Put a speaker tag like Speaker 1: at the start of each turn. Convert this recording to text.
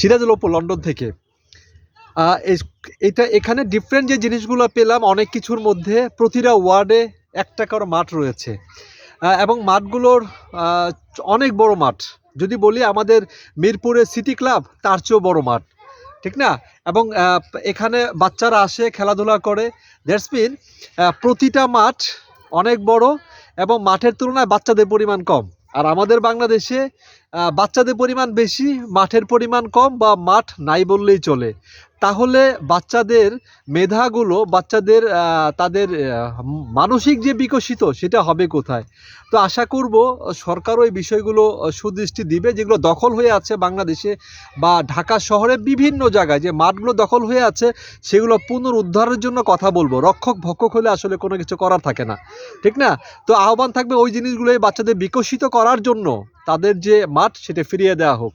Speaker 1: Sirajul Apu, London থেকে। এটা এখানে ডিফারেন্ট যে জিনিসগুলো পেলাম, অনেক কিছুর মধ্যে প্রতিটা ওয়ার্ডে একটা করে মাঠ রয়েছে। এবং মাঠগুলোর অনেক বড় মাঠ। যদি বলি আমাদের মিরপুরের সিটি ক্লাব তার চেয়েও বড় মাঠ। ঠিক না? এবং এখানে বাচ্চারা আসে, খেলাধুলা করে। দ্যাটস মিন প্রতিটা মাঠ অনেক বড় এবং মাঠের তুলনায় বাচ্চাদের পরিমাণ কম। আর আমাদের বাংলাদেশে বাচ্চাদের পরিমাণ বেশি, মাঠের পরিমাণ কম বা মাঠ নাই বললেই চলে। তাহলে বাচ্চাদের মেধাগুলো, বাচ্চাদের তাদের মানসিক যে বিকশিত, সেটা হবে কোথায়? তো আশা করব সরকার ওই বিষয়গুলো সুদৃষ্টি দিবে, যেগুলো দখল হয়ে আছে বাংলাদেশে বা ঢাকা শহরে বিভিন্ন জায়গায়, যে মাঠগুলো দখল হয়ে আছে, সেগুলো পুনরুদ্ধারের জন্য কথা বলব। রক্ষক ভক্ষক হলে আসলে কোনো কিছু করার থাকে না। ঠিক না? তো আহ্বান থাকবে ওই জিনিসগুলোই বাচ্চাদের বিকশিত করার জন্য। তাদের যে মাঠ সেটা ফিরিয়ে দেওয়া হোক।